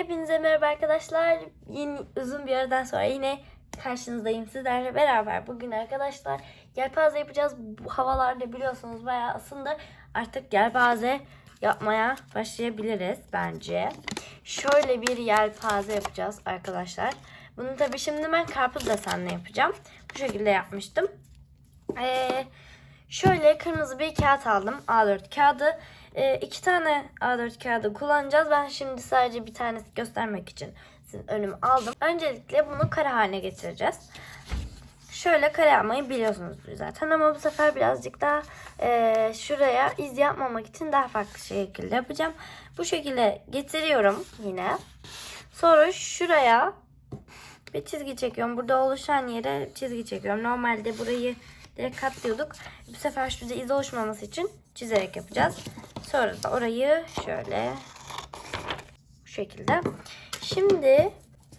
Hepinize merhaba arkadaşlar. Yeni uzun bir aradan sonra yine karşınızdayım sizlerle beraber. Bugün arkadaşlar yelpaze yapacağız. Bu havalarda biliyorsunuz bayağı ısındı. Artık yelpaze yapmaya başlayabiliriz bence. Şöyle bir yelpaze yapacağız arkadaşlar. Bunu tabii şimdi ben karpuz desenle yapacağım. Bu şekilde yapmıştım. Ee, şöyle kırmızı bir kağıt aldım. A4 kağıdı. Ee, iki tane A4 kağıdı kullanacağız. Ben şimdi sadece bir tanesi göstermek için sizin önüme aldım. Öncelikle bunu kare haline getireceğiz. Şöyle kare yapmayı biliyorsunuzdur zaten ama bu sefer birazcık daha e, şuraya iz yapmamak için daha farklı şekilde yapacağım. Bu şekilde getiriyorum yine. Sonra şuraya bir çizgi çekiyorum. Burada oluşan yere çizgi çekiyorum. Normalde burayı direkt katlıyorduk. Bu sefer şurada iz oluşmaması için çizerek yapacağız. Sonra da orayı şöyle bu şekilde. Şimdi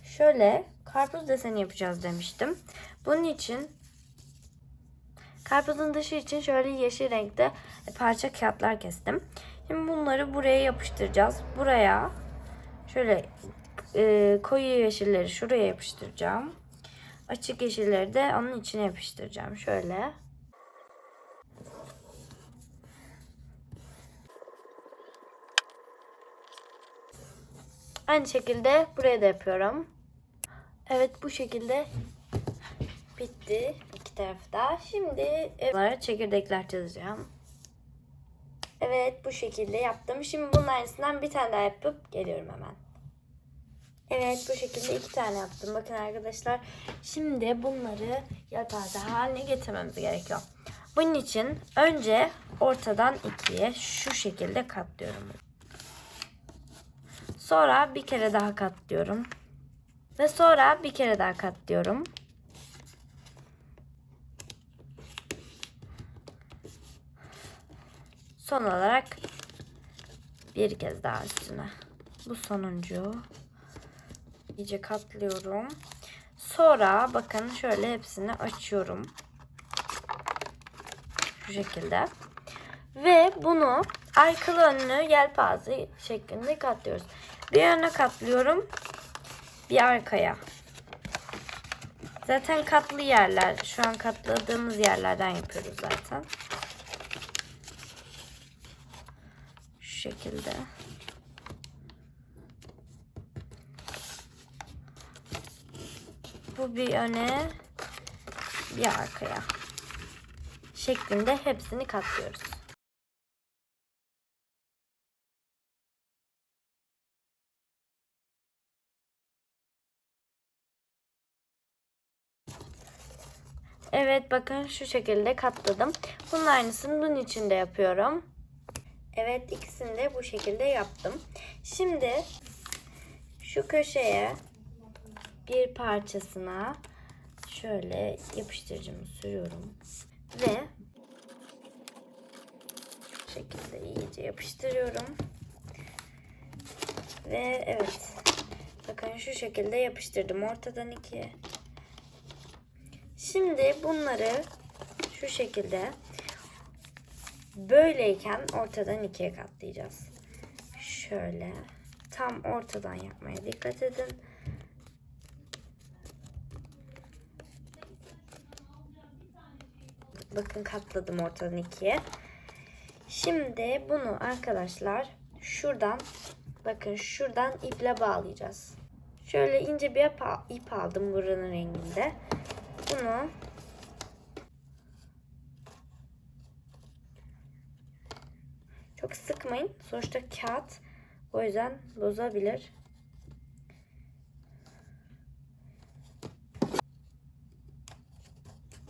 şöyle karpuz deseni yapacağız demiştim. Bunun için karpuzun dışı için şöyle yeşil renkte parça kağıtlar kestim. Şimdi bunları buraya yapıştıracağız. Buraya şöyle e, koyu yeşilleri şuraya yapıştıracağım. Açık yeşilleri de onun içine yapıştıracağım. Şöyle. Aynı şekilde buraya da yapıyorum. Evet bu şekilde bitti iki tarafta. Şimdi bunlara çekirdekler çizeceğim. Evet bu şekilde yaptım. Şimdi bunun aynısından bir tane daha yapıp geliyorum hemen. Evet bu şekilde iki tane yaptım. Bakın arkadaşlar. Şimdi bunları yelpaze haline getirmemiz gerekiyor. Bunun için önce ortadan ikiye şu şekilde katlıyorum. Sonra bir kere daha katlıyorum. Ve sonra bir kere daha katlıyorum. Son olarak bir kez daha üstüne. Bu sonuncu. İyice katlıyorum. Sonra bakın şöyle hepsini açıyorum. Şu şekilde. Ve bunu arkalı önlü yelpaze şeklinde katlıyoruz. Bir öne katlıyorum. Bir arkaya. Zaten katlı yerler. Şu an katladığımız yerlerden yapıyoruz zaten. Şu şekilde. Bu bir öne, bir arkaya şeklinde hepsini katlıyoruz. Evet bakın şu şekilde katladım. Bunun aynısını bunun içinde yapıyorum. Evet ikisini de bu şekilde yaptım. Şimdi şu köşeye bir parçasına şöyle yapıştırıcımı sürüyorum ve bu şekilde iyice yapıştırıyorum ve evet bakın şu şekilde yapıştırdım ortadan ikiye şimdi bunları şu şekilde böyleyken ortadan ikiye katlayacağız şöyle tam ortadan yapmaya dikkat edin Bakın katladım ortadan ikiye. Şimdi bunu arkadaşlar şuradan bakın şuradan iple bağlayacağız. Şöyle ince bir ip, aldım buranın renginde. Bunu çok sıkmayın. Sonuçta kağıt o yüzden bozabilir.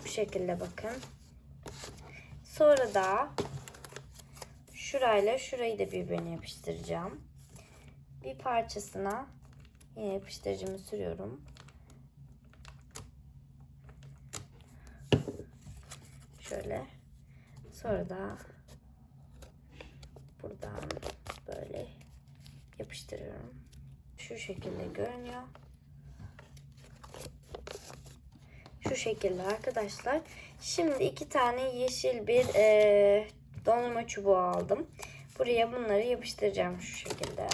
Bu şekilde bakın. Sonra da şurayla şurayı da birbirine yapıştıracağım. Bir parçasına yine yapıştırıcımı sürüyorum. Şöyle. Sonra da buradan böyle yapıştırıyorum. Şu şekilde görünüyor. Şu şekilde arkadaşlar. Şimdi iki tane yeşil bir e, dondurma çubuğu aldım. Buraya bunları yapıştıracağım şu şekilde.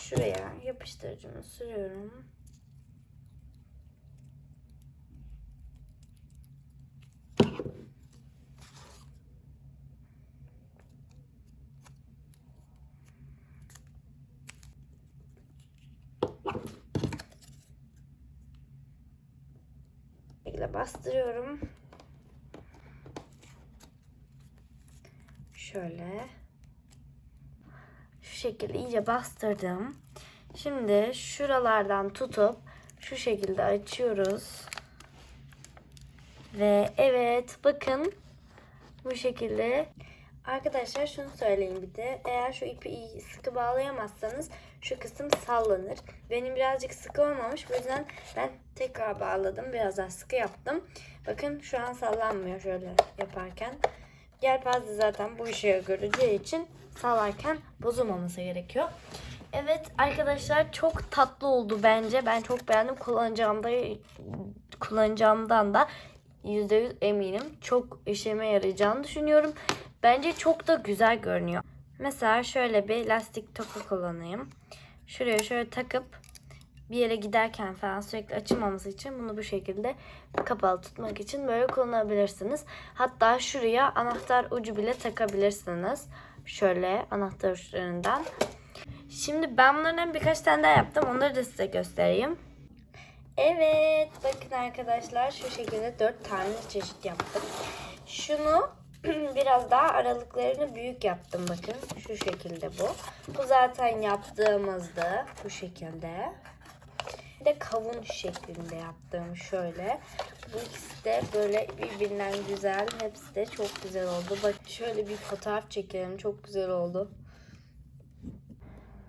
şuraya yapıştırıcımı sürüyorum. Bastırıyorum. Şöyle. Şu şekilde iyice bastırdım. Şimdi şuralardan tutup şu şekilde açıyoruz. Ve evet bakın bu şekilde. Arkadaşlar şunu söyleyeyim bir de. Eğer şu ipi iyi sıkı bağlayamazsanız şu kısım sallanır. Benim birazcık sıkı olmamış. Bu yüzden ben tekrar bağladım. Biraz daha sıkı yaptım. Bakın şu an sallanmıyor şöyle yaparken. Yelpaze zaten bu işe göreceği için sallarken bozulmaması gerekiyor. Evet arkadaşlar çok tatlı oldu bence. Ben çok beğendim. Kullanacağımda kullanacağımdan da %100 eminim. Çok işime yarayacağını düşünüyorum. Bence çok da güzel görünüyor. Mesela şöyle bir lastik topu kullanayım. Şuraya şöyle takıp bir yere giderken falan sürekli açılmaması için bunu bu şekilde kapalı tutmak için böyle kullanabilirsiniz. Hatta şuraya anahtar ucu bile takabilirsiniz. Şöyle anahtar uçlarından. Şimdi ben bunlardan birkaç tane daha yaptım. Onları da size göstereyim. Evet bakın arkadaşlar şu şekilde dört tane çeşit yaptım. Şunu biraz daha aralıklarını büyük yaptım bakın. Şu şekilde bu. Bu zaten yaptığımızdı. Bu şekilde. Bir de kavun şeklinde yaptığım şöyle. Bu ikisi de böyle birbirinden güzel. Hepsi de çok güzel oldu. Bak şöyle bir fotoğraf çekelim. Çok güzel oldu.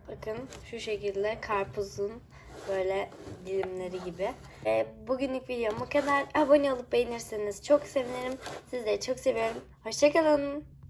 Bakın şu şekilde karpuzun böyle dilimleri gibi. Ve bugünlük videom kadar. Abone olup beğenirseniz çok sevinirim. Sizleri çok seviyorum. Hoşçakalın.